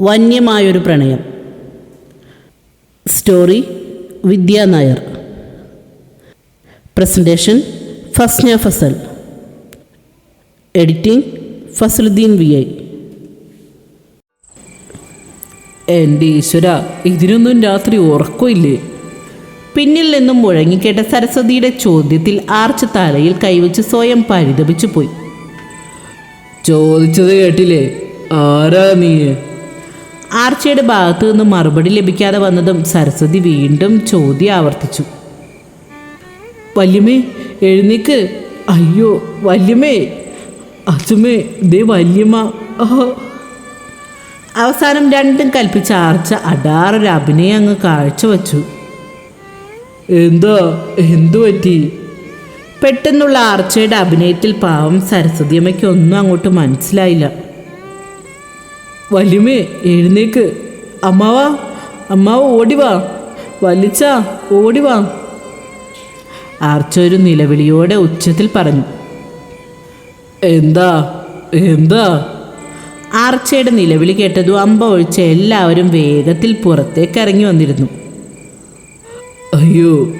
വന്യമായൊരു പ്രണയം. Story Vidya Nair. Presentation Fasna Fasal. Editing Fasaluddin V I. എന്റെ ഈശ്വര ഇതിനൊന്നും രാത്രി ഉറക്കമില്ലേ? പിന്നിൽ നിന്നും മുഴങ്ങിക്കേട്ട സരസ്വതിയുടെ ചോദ്യത്തിൽ ആർച്ച് തലയിൽ കൈവച്ച് സ്വയം പരിതപിച്ചു പോയി ചോദിച്ചത് കേട്ടില്ലേ? ആരാ നീ ആർച്ചയുടെ ഭാഗത്തു നിന്ന് മറുപടി ലഭിക്കാതെ വന്നതും സരസ്വതി വീണ്ടും ചോദ്യം ആവർത്തിച്ചു. വല്യമ്മേ എഴുന്നേക്ക്. അയ്യോ വല്യമ്മേ. അച്ഛമേ ദേ വല്യമ്മ. അവസാനം രണ്ടും കൽപ്പിച്ച ആർച്ച അടാറൊരു അഭിനയം അങ്ങ് കാഴ്ചവെച്ചു. എന്താ? എന്തു പറ്റി? പെട്ടെന്നുള്ള ആർച്ചയുടെ അഭിനയത്തിൽ പാവം സരസ്വതിയമ്മയ്ക്ക് ഒന്നും അങ്ങോട്ട് മനസ്സിലായില്ല. വല്യമ്മേ എഴുന്നേക്ക്. അമ്മാവാ അമ്മാവ് ഓടിവാ വലിച്ച ഓടിവാ ആർച്ച ഒരു നിലവിളിയോടെ ഉച്ചത്തിൽ പറഞ്ഞു. എന്താ എന്താ? ആർച്ചയുടെ നിലവിളി കേട്ടതും അമ്പ ഒഴിച്ച എല്ലാവരും വേഗത്തിൽ പുറത്തേക്ക് ഇറങ്ങി വന്നിരുന്നു. അയ്യോ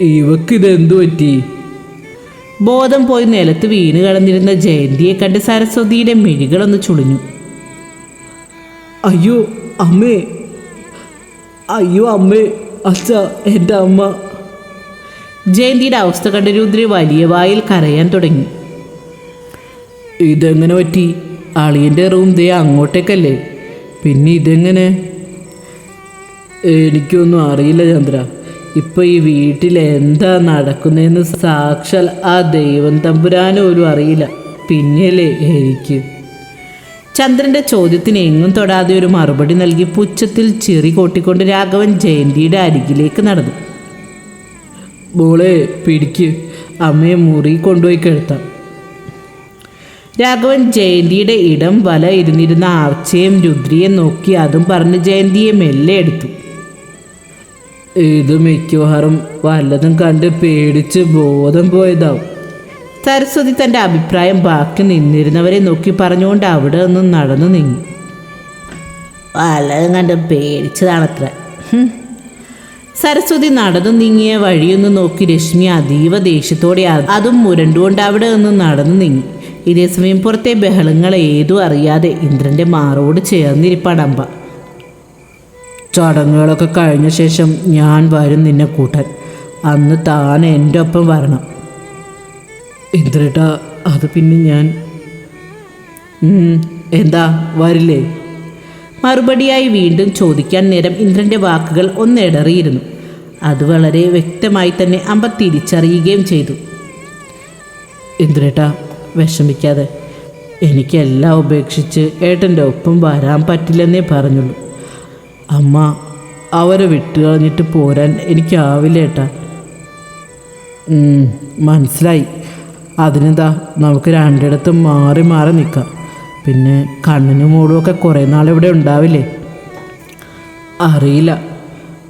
ഇവക്കിതെന്തു പറ്റി? ബോധം പോയി നിലത്ത് വീണ് കിടന്നിരുന്ന ജയന്തിയെ കണ്ട് സരസ്വതിയുടെ മിഴികളൊന്ന് ചുളിഞ്ഞു. അയ്യോ അമ്മേ. അയ്യോ അമ്മേ. അച്ഛ എന്റെ അമ്മ. ജയന്തിയുടെ അവസ്ഥ കണ്ട രുദ്രി വലിയ വായിൽ കരയാൻ തുടങ്ങി. ഇതെങ്ങനെ പറ്റി? അളിയന്റെ റൂം ദേ അങ്ങോട്ടേക്കല്ലേ? പിന്നെ ഇതെങ്ങനെ? എനിക്കൊന്നും അറിയില്ല ചന്ദ്ര. ഇപ്പം ഈ വീട്ടിൽ എന്താ നടക്കുന്നതെന്ന് സാക്ഷാൽ ആ ദൈവം തമ്പുരാനും ഒരു അറിയില്ല. പിന്നെയല്ലേ എനിക്ക് ചന്ദ്രന്റെ ചോദ്യത്തിന് എങ്ങും തൊടാതെ ഒരു മറുപടി നൽകി പുച്ഛത്തിൽ ചിറി കൊട്ടിക്കൊണ്ട് രാഘവൻ ജയന്തിയുടെ അരികിലേക്ക് നടന്നു. മോളെ പിടിക്ക്. അമ്മയെ മുറി കൊണ്ടുപോയി കിടത്താം. രാഘവൻ ജയന്തിയുടെ ഇടം വല ഇരുന്നിരുന്ന ആർച്ചയും രുദ്രിയും നോക്കി അതും പറഞ്ഞ് ജയന്തിയെ മെല്ലെ എടുത്തു. ഇത് മിക്കവാറും വല്ലതും കണ്ട് പേടിച്ച് ബോധം പോയതാവും. സരസ്വതി തന്റെ അഭിപ്രായം ബാക്കി നിന്നിരുന്നവരെ നോക്കി പറഞ്ഞുകൊണ്ട് അവിടെ നിന്നും നടന്നു നീങ്ങി. വല്ലതും കണ്ട് പേടിച്ചതാണത്ര. സരസ്വതി നടന്നു നീങ്ങിയ വഴിയൊന്ന് നോക്കി രശ്മി അതീവ ദേഷ്യത്തോടെ അതും മുരണ്ടുകൊണ്ട് അവിടെ നിന്ന് നടന്നു നീങ്ങി. ഇതേസമയം പുറത്തെ ബഹളങ്ങൾ ഏതും അറിയാതെ ഇന്ദ്രന്റെ മാറോട് ചേർന്നിരിപ്പാണ് അമ്പ. ചടങ്ങുകളൊക്കെ കഴിഞ്ഞ ശേഷം ഞാൻ വരും നിന്നെ കൂട്ടാൻ. അന്ന് താൻ എന്റെ ഒപ്പം വരണം. ഇന്ദ്രേട്ട അത് പിന്നെ ഞാൻ. എന്താ? വരില്ലേ? മറുപടിയായി വീണ്ടും ചോദിക്കാൻ നേരം ഇന്ദ്രന്റെ വാക്കുകൾ ഒന്നിടറിയിരുന്നു. അത് വളരെ വ്യക്തമായി തന്നെ അമ്പ തിരിച്ചറിയുകയും ചെയ്തു. ഇന്ദ്രേട്ട വിഷമിക്കാതെ. എനിക്കെല്ലാം ഉപേക്ഷിച്ച് ഏട്ടന്റെ ഒപ്പം വരാൻ പറ്റില്ലെന്നേ പറഞ്ഞുള്ളൂ. അമ്മ അവരെ വിട്ടുകളഞ്ഞിട്ട് പോരാൻ എനിക്കാവില്ല ഏട്ടാ മനസ്സിലായി. അതിനെന്താ? നമുക്ക് രണ്ടിടത്തും മാറി മാറി നിൽക്കാം പിന്നെ കണ്ണിനും മൂടുമൊക്കെ കുറേ ഇവിടെ ഉണ്ടാവില്ലേ? അറിയില്ല.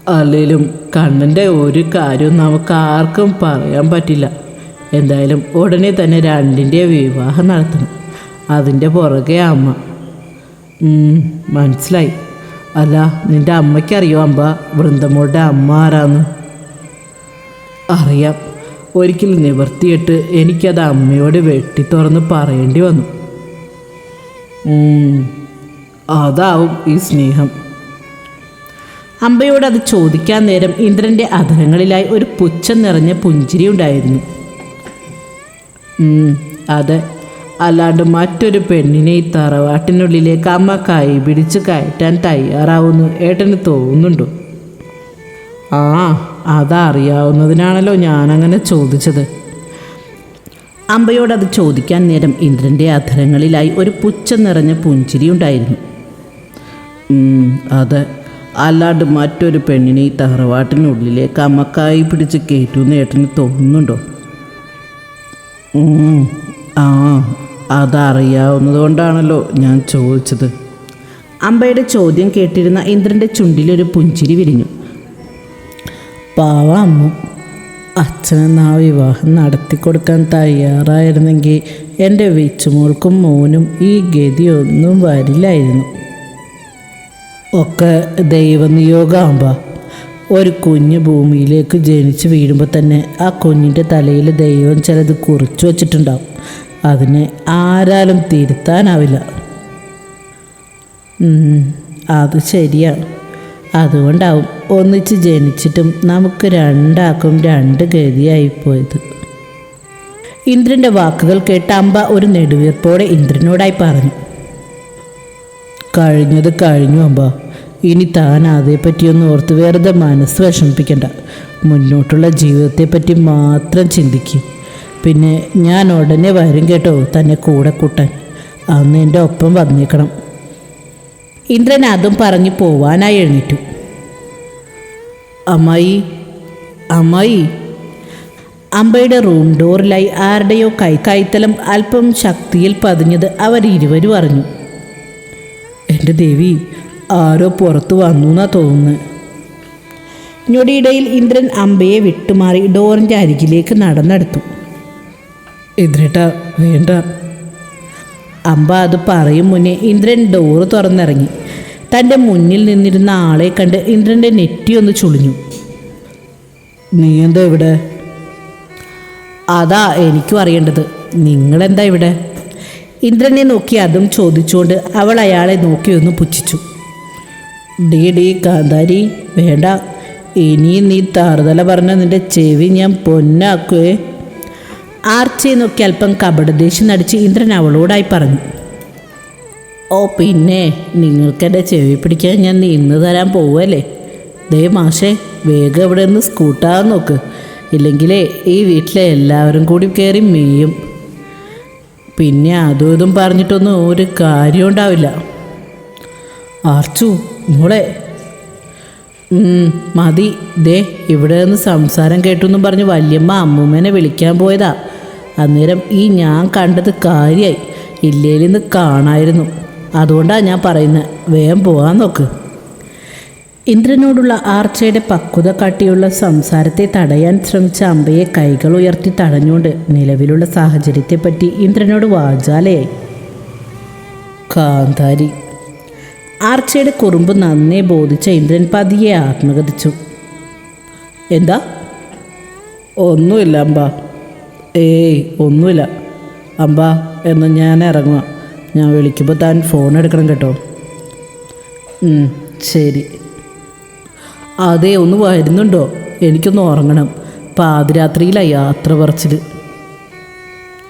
അല്ലെങ്കിലും കണ്ണന്റെ ഒരു കാര്യവും നമുക്ക് ആർക്കും പറയാൻ പറ്റില്ല. എന്തായാലും ഉടനെ തന്നെ രണ്ടിന്റെ വിവാഹം നടത്തണം. അതിന്റെ പുറകെ അമ്മ. മനസ്സിലായി. അല്ല നിന്റെ അമ്മയ്ക്കറിയോ അമ്പ വൃന്ദമോളുടെ അമ്മ ആരാന്ന്? അറിയാം. ഒരിക്കൽ നിവർത്തിയിട്ട് എനിക്കത് അമ്മയോട് വെട്ടി തുറന്ന് പറയേണ്ടി വന്നു. അതാവും ഈ സ്നേഹം. അമ്പയോട് അത് ചോദിക്കാൻ നേരം ഇന്ദ്രന്റെ അധരങ്ങളിലായി ഒരു പുച്ഛം നിറഞ്ഞ പുഞ്ചിരി ഉണ്ടായിരുന്നു. അതെ അല്ലാണ്ട് മറ്റൊരു പെണ്ണിനെ ഈ തറവാട്ടിനുള്ളിലേക്ക് അമ്മ കൈ പിടിച്ച് കയറ്റാൻ തയ്യാറാവുന്നു ഏട്ടന് തോന്നുന്നുണ്ടോ? ആ അതറിയാവുന്നതിനാണല്ലോ ഞാനങ്ങനെ ചോദിച്ചത്. അമ്പയോട് അത് ചോദിക്കാൻ നേരം ഇന്ദ്രന്റെ അധരങ്ങളിലായി ഒരു പുച്ഛം നിറഞ്ഞ പുഞ്ചിരി ഉണ്ടായിരുന്നു. അതെ അല്ലാണ്ട് മറ്റൊരു പെണ്ണിനെ ഈ തറവാട്ടിനുള്ളിലെ കമക്കായി പിടിച്ച് കയറ്റുമെന്ന് ഏട്ടന് തോന്നുന്നുണ്ടോ? ആ അതറിയാവുന്നത് കൊണ്ടാണല്ലോ ഞാൻ ചോദിച്ചത്. അമ്പയുടെ ചോദ്യം കേട്ടിരുന്ന ഇന്ദ്രന്റെ ചുണ്ടിലൊരു പുഞ്ചിരി വിരിഞ്ഞു. പാവ അമ്മ ആ വിവാഹം നടത്തിക്കൊടുക്കാൻ തയ്യാറായിരുന്നെങ്കിൽ എന്റെ വീച്ചുമോൾക്കും മോനും ഈ ഗതിയൊന്നും വരില്ലായിരുന്നു. ഒക്കെ ദൈവനിയോഗമാകുമ്പോൾ ഒരു കുഞ്ഞ് ഭൂമിയിലേക്ക് ജനിച്ച് വീഴുമ്പോൾ തന്നെ ആ കുഞ്ഞിന്റെ തലയിൽ ദൈവം ചിലത് കുറിച്ചു വച്ചിട്ടുണ്ടാവും. അതിനെ ആരാലും തിരുത്താനാവില്ല. അത് ശരിയാണ്. അതുകൊണ്ടാവും ഒന്നിച്ച് ജനിച്ചിട്ടും നമുക്ക് രണ്ടാക്കും രണ്ട് ഗതിയായിപ്പോയത്. ഇന്ദ്രന്റെ വാക്കുകൾ കേട്ട അമ്പ ഒരു നെടുവീർപ്പോടെ ഇന്ദ്രനോടായി പറഞ്ഞു. കഴിഞ്ഞത് കഴിഞ്ഞു അമ്പ. ഇനി താൻ അതേപ്പറ്റിയൊന്നും ഓർത്ത് വെറുതെ മനസ്സ് വിഷമിപ്പിക്കണ്ട. മുന്നോട്ടുള്ള ജീവിതത്തെപ്പറ്റി മാത്രം ചിന്തിക്കും. പിന്നെ ഞാൻ ഉടനെ വരും കേട്ടോ തന്നെ കൂടെ കൂട്ടാൻ. അന്ന് എന്റെ ഒപ്പം വന്നേക്കണം. ഇന്ദ്രൻ അതും പറഞ്ഞു പോവാനായി എഴുന്നേറ്റു. അമ്മായി അമ്മായി അമ്പയുടെ റൂം ഡോറിലായി ആരുടെയോ കൈ കൈത്തലം അല്പം ശക്തിയിൽ പതിഞ്ഞത് അവരിരുവരും അറിഞ്ഞു. എന്റെ ദേവി ആരോ പുറത്തു വന്നു എന്നാ തോന്നുന്നു. ഞൊടിയിടയിൽ ഇന്ദ്രൻ അമ്പയെ വിട്ടുമാറി ഡോറിന്റെ അരികിലേക്ക് നടന്നെടുത്തു. എതിരേട്ടാ വേണ്ട. അമ്പ അത് പറയും മുന്നേ ഇന്ദ്രൻ ഡോറ് തുറന്നിറങ്ങി. തന്റെ മുന്നിൽ നിന്നിരുന്ന ആളെ കണ്ട് ഇന്ദ്രന്റെ നെറ്റി ഒന്ന് ചുളിഞ്ഞു. നീ എന്താ ഇവിടെ? അതാ എനിക്കും അറിയേണ്ടത്. നിങ്ങളെന്താ ഇവിടെ? ഇന്ദ്രനെ നോക്കി അതും ചോദിച്ചുകൊണ്ട് അവൾ അയാളെ നോക്കി ഒന്ന് പുച്ഛിച്ചു. ഡീ ഡീ കാന്താരി വേണ്ട. ഇനി നീ താറുതല പറഞ്ഞ നിന്റെ ചെവി ഞാൻ പൊന്നാക്കുവേ. ആർച്ചയെ നോക്കി അല്പം കപടദേശം നടിച്ച് ഇന്ദ്രൻ അവളോടായി പറഞ്ഞു. ഓ പിന്നെ നിങ്ങൾക്കെന്റെ ചെവി പിടിക്കാൻ ഞാൻ നിന്ന് തരാൻ പോവല്ലേ? ദേ മാഷേ വേഗം ഇവിടെ നിന്ന് സ്കൂട്ടാകാൻ നോക്ക്. ഇല്ലെങ്കിലേ ഈ വീട്ടിലെ എല്ലാവരും കൂടി കയറി മെയ്യും പിന്നെ അതും ഇതും പറഞ്ഞിട്ടൊന്നും ഒരു കാര്യം ഉണ്ടാവില്ല. ആർച്ചു മോളെ. മതി. ദേ ഇവിടെ നിന്ന് സംസാരം കേട്ടു എന്നും പറഞ്ഞ് വല്യമ്മ അമ്മൂമ്മേനെ വിളിക്കാൻ പോയതാ. അന്നേരം ഈ ഞാൻ കണ്ടത് കാര്യമായി ഇല്ലേലിന്ന് കാണായിരുന്നു. അതുകൊണ്ടാണ് ഞാൻ പറയുന്നത് വേഗം പോകാൻ നോക്ക്. ഇന്ദ്രനോടുള്ള ആർച്ചയുടെ പക്വത കാട്ടിയുള്ള സംസാരത്തെ തടയാൻ ശ്രമിച്ച അമ്പയെ കൈകൾ ഉയർത്തി തടഞ്ഞുകൊണ്ട് നിലവിലുള്ള സാഹചര്യത്തെപ്പറ്റി ഇന്ദ്രനോട് വാചാലയായി. കാന്താരി ആർച്ചയുടെ കുറുമ്പ് നന്നേ ബോധിച്ച ഇന്ദ്രൻ പതിയെ ആത്മകഥിച്ചു എന്താ? ഒന്നുമില്ല അമ്പ. ഏയ് ഒന്നുമില്ല. അമ്പ എന്ന് ഞാൻ ഇറങ്ങുക ഞാൻ വിളിക്കുമ്പോൾ താൻ ഫോൺ എടുക്കണം കേട്ടോ. ശരി. അതെ ഒന്ന് വരുന്നുണ്ടോ? എനിക്കൊന്ന് ഉറങ്ങണം. പാതിരാത്രിയിലാണ് യാത്ര പറച്ചിൽ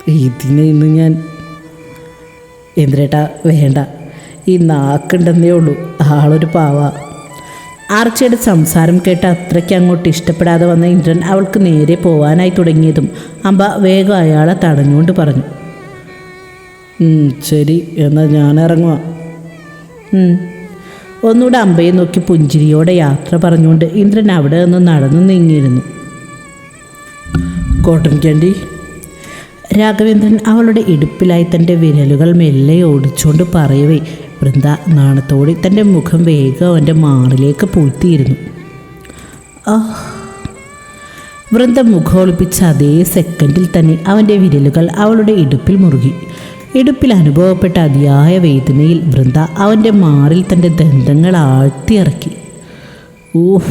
ഇതിനെ ഇന്ന് ഞാൻ എന്തിനേട്ടാ വേണ്ട. ഈ നാക്കുണ്ടെന്നേ ഉള്ളൂ. ആളൊരു പാവ. ആർച്ചയുടെ സംസാരം കേട്ട് അത്രയ്ക്ക് അങ്ങോട്ട് ഇഷ്ടപ്പെടാതെ വന്ന ഇന്ദ്രൻ അവൾക്ക് നേരെ പോവാനായി തുടങ്ങിയതും അമ്പ വേഗം അയാളെ തടഞ്ഞുകൊണ്ട് പറഞ്ഞു. ശരി. എന്നാൽ ഞാൻ ഇറങ്ങുക. ഒന്നുകൂടെ അമ്പയെ നോക്കി പുഞ്ചിരിയോടെ യാത്ര പറഞ്ഞുകൊണ്ട് ഇന്ദ്രൻ അവിടെ നിന്ന് നടന്നു നീങ്ങിയിരുന്നു. കോട്ടൺ ക്യാൻഡി രാഘവേന്ദ്രൻ അവളുടെ ഇടുപ്പിലായി തന്റെ വിരലുകൾ മെല്ലെ ഓടിച്ചുകൊണ്ട് പറയവേ വൃന്ദ നാണത്തോടെ തന്റെ മുഖം വേഗം അവന്റെ മാറിലേക്ക് പൂഴ്ത്തിയിരുന്നു. വൃന്ദ വൃന്ദ മുഖമൊളിപ്പിച്ച അതേ സെക്കൻഡിൽ തന്നെ അവന്റെ വിരലുകൾ അവളുടെ ഇടുപ്പിൽ മുറുകി. ഇടുപ്പിൽ അനുഭവപ്പെട്ട അതിയായ വേദനയിൽ വൃന്ദ അവന്റെ മാറിൽ തന്റെ ദന്തങ്ങൾ ആഴ്ത്തിയിറക്കി. ഊഹ്.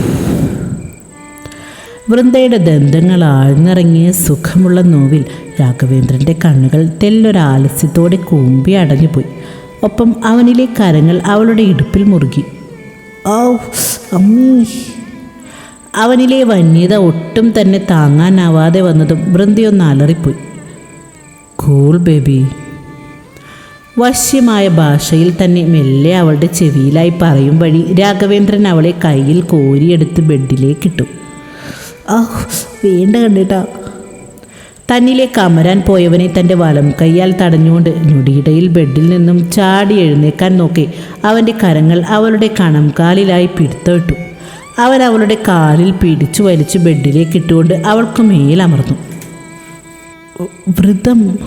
വൃന്ദയുടെ ദന്തങ്ങൾ ആഴ്ന്നിറങ്ങിയ സുഖമുള്ള നോവിൽ രാഘവേന്ദ്രന്റെ കണ്ണുകൾ തെല്ലൊരാലസ്യത്തോടെ കൂമ്പി അടഞ്ഞുപോയി. ഒപ്പം അവനിലെ കരങ്ങൾ അവളുടെ ഇടുപ്പിൽ മുറുകി. ഔ അമ്മീ. അവനിലെ വന്യത ഒട്ടും തന്നെ താങ്ങാനാവാതെ വന്നതും വൃന്ദയൊന്ന് അലറിപ്പോയി. Cool baby. വശ്യമായ ഭാഷയിൽ തന്നെ മെല്ലെ അവളുടെ ചെവിയിലായി പറയും വഴി. രാഘവേന്ദ്രൻ അവളെ കയ്യിൽ കോരിയെടുത്ത് ബെഡിലേക്ക് ഇട്ടു. ആ വേണ്ട കണ്ടിട്ടാ തന്നിലേക്ക് അമരാൻ പോയവനെ തന്റെ വലം കൈയാൽ തടഞ്ഞുകൊണ്ട് ഞൊടിയിടയിൽ ബെഡിൽ നിന്നും ചാടി എഴുന്നേക്കാൻ നോക്കി. അവന്റെ കരങ്ങൾ അവളുടെ കണംകാലിലായി പിടുത്തമിട്ടു. അവൻ അവളുടെ കാലിൽ പിടിച്ചു വലിച്ചു ബെഡിലേക്ക് ഇട്ടുകൊണ്ട് അവൾക്ക് മേലമർന്നു. വൃതം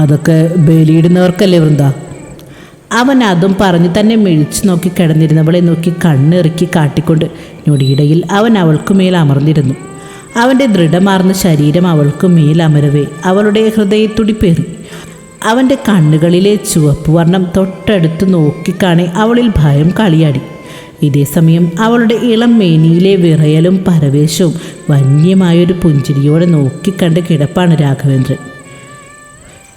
അതൊക്കെ ബലിയിടുന്നവർക്കല്ലേ വൃന്ദ? അവൻ അതും പറഞ്ഞ് തന്നെ മിഴിച്ചു നോക്കി കിടന്നിരുന്നവളെ നോക്കി കണ്ണിറുക്കി കാട്ടിക്കൊണ്ട് ഞൊടിയിടയിൽ അവൻ അവൾക്കു മേൽ അമർന്നിരുന്നു. അവന്റെ ദൃഢമാർന്ന ശരീരം അവൾക്കു മേൽ അമരവേ അവളുടെ ഹൃദയത്തുടിപ്പേറി അവന്റെ കണ്ണുകളിലെ ചുവപ്പ് വർണം തൊട്ടടുത്ത് നോക്കിക്കാണെ അവളിൽ ഭയം കളിയാടി. ഇതേ സമയം അവളുടെ ഇളം മേനിയിലെ വിറയലും പരവേശവും വന്യമായൊരു പുഞ്ചിരിയോടെ നോക്കിക്കണ്ട് കിടപ്പാണ് രാഘവേന്ദ്രൻ.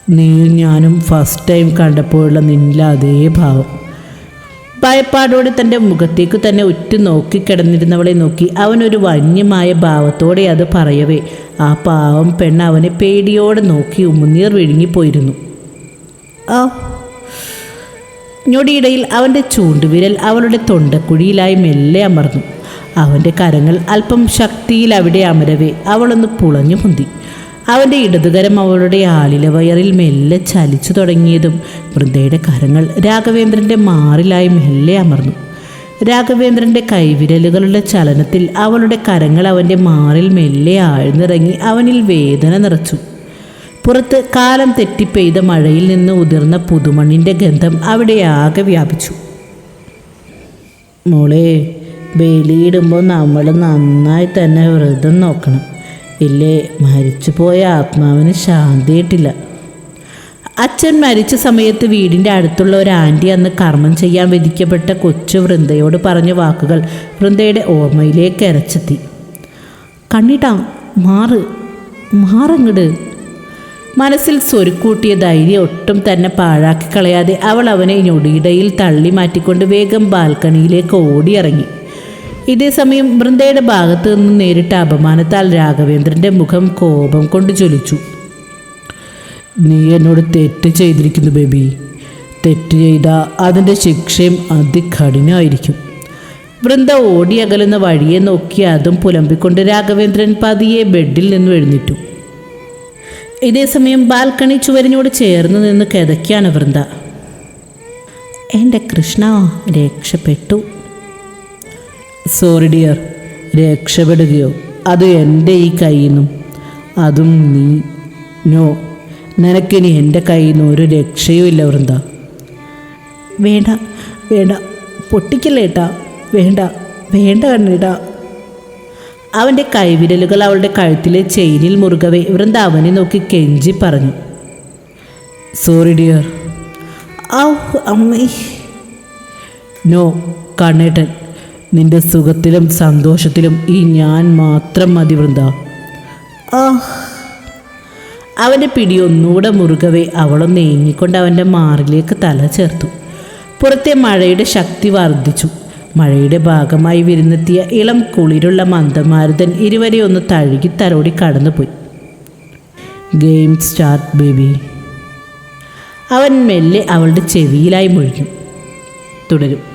നീയും ഞാനും ഫസ്റ്റ് ടൈം കണ്ടപ്പോഴുള്ള നിന്നിലെ അതേ ഭാവം. ഭയപ്പാടോടെ തന്റെ മുഖത്തേക്ക് തന്നെ ഉറ്റു നോക്കിക്കിടന്നിരുന്നവളെ നോക്കി അവനൊരു വന്യമായ ഭാവത്തോടെ അത് പറയവേ. ആ പാവം പെണ്ണ് അവനെ പേടിയോടെ നോക്കി ഉമ്മുനീർ വിഴുങ്ങിപ്പോയിരുന്നു. ആ ഞൊടിയിടയിൽ അവന്റെ ചൂണ്ടുവിരൽ അവളുടെ തൊണ്ടക്കുഴിയിലായി മെല്ലെ അമർന്നു. അവന്റെ കരങ്ങൾ അല്പം ശക്തിയിൽ അവിടെ അമരവേ. അവളൊന്ന് പുളഞ്ഞു പൊന്തി അവന്റെ ഇടതുകരം അവളുടെ ആളില വയറിൽ മെല്ലെ ചലിച്ചു തുടങ്ങിയതും വൃന്ദയുടെ കരങ്ങൾ രാഘവേന്ദ്രന്റെ മാറിലായി മെല്ലെ അമർന്നു. രാഘവേന്ദ്രന്റെ കൈവിരലുകളുടെ ചലനത്തിൽ അവളുടെ കരങ്ങൾ അവന്റെ മാറിൽ മെല്ലെ ആഴ്ന്നിറങ്ങി അവനിൽ വേദന നിറച്ചു. പുറത്ത് കാലം തെറ്റിപ്പെയ്ത മഴയിൽ നിന്ന് ഉതിർന്ന പുതുമണ്ണിന്റെ ഗന്ധം അവിടെ ആകെ വ്യാപിച്ചു. മോളെ ബലിയിടുമ്പോൾ നമ്മൾ നന്നായി തന്നെ വ്രതം നോക്കണം. ഇല്ലേ മരിച്ചുപോയ ആത്മാവിന് ശാന്തിയിട്ടില്ല. അച്ഛൻ മരിച്ച സമയത്ത് വീടിന്റെ അടുത്തുള്ള ഒരു ആന്റി അന്ന് കർമ്മം ചെയ്യാൻ വിധിക്കപ്പെട്ട കൊച്ചു വൃന്ദയോട് പറഞ്ഞ വാക്കുകൾ വൃന്ദയുടെ ഓർമ്മയിലേക്ക് ഇരച്ചെത്തി കണ്ണിട്ടാ മാറ് മാറങ്ങട്. മനസ്സിൽ സ്വരുക്കൂട്ടിയ ധൈര്യം ഒട്ടും തന്നെ പാഴാക്കി കളയാതെ അവൾ അവനെ ഞൊടിയിടയിൽ തള്ളി മാറ്റിക്കൊണ്ട് വേഗം ബാൽക്കണിയിലേക്ക് ഓടിയിറങ്ങി. ഇതേസമയം വൃന്ദയുടെ ഭാഗത്തു നിന്ന് നേരിട്ട അപമാനത്താൽ രാഘവേന്ദ്രന്റെ മുഖം കോപം കൊണ്ട് ജ്വലിച്ചു. നീ എന്നോട് തെറ്റ് ചെയ്തിരിക്കുന്നു ബേബി. തെറ്റ് ചെയ്ത അതിന്റെ ശിക്ഷയും അതികഠിനമായിരിക്കും വൃന്ദ ഓടി അകലുന്ന വഴിയെ നോക്കി അതും പുലമ്പിക്കൊണ്ട് രാഘവേന്ദ്രൻ പതിയെ ബെഡിൽ നിന്നും എഴുന്നേറ്റു. ഇതേസമയം ബാൽക്കണി ചുവരിനോട് ചേർന്ന് നിന്ന് കിതയ്ക്കാണ് വൃന്ദ. എന്റെ കൃഷ്ണ രക്ഷപ്പെട്ടു. സോറി ഡിയർ രക്ഷപ്പെടുകയോ. അത് എന്റെ ഈ കയ്യിൽ നിന്നും അതും നീ. നോ. നിനക്കിനി എന്റെ കയ്യിൽ നിന്ന് ഒരു രക്ഷയും ഇല്ല വൃന്ദ. വേണ്ട വേണ്ട. പൊട്ടിക്കല്ലേട്ടാ വേണ്ട വേണ്ട കണ്ണേട്ടാ അവന്റെ കൈവിരലുകൾ അവളുടെ കഴുത്തിലെ ചെയിനിൽ മുറുകവെ. വൃന്ദ അവനെ നോക്കി കെഞ്ചി പറഞ്ഞു. സോറി ഡിയർ ഔ അമ്മേ. നോ കണ്ണേട്ടൻ നിന്റെ സുഖത്തിലും സന്തോഷത്തിലും ഈ ഞാൻ മാത്രം മതി വൃന്ദ. അവന്റെ പിടി ഒന്നുകൂടെ മുറുകവെ അവളൊന്ന് ഏങ്ങിക്കൊണ്ട് അവന്റെ മാറിലേക്ക് തല ചേർത്തു. പുറത്തെ മഴയുടെ ശക്തി വർദ്ധിച്ചു. മഴയുടെ ഭാഗമായി വിരുന്നെത്തിയ ഇളം കുളിരുള്ള മന്ദമാരുതൻ ഇരുവരെ ഒന്ന് തഴുകി തലോടി കടന്നുപോയി. Game start baby. അവൻ മെല്ലെ അവളുടെ ചെവിയിലായി മുഴിഞ്ഞു തുടരും.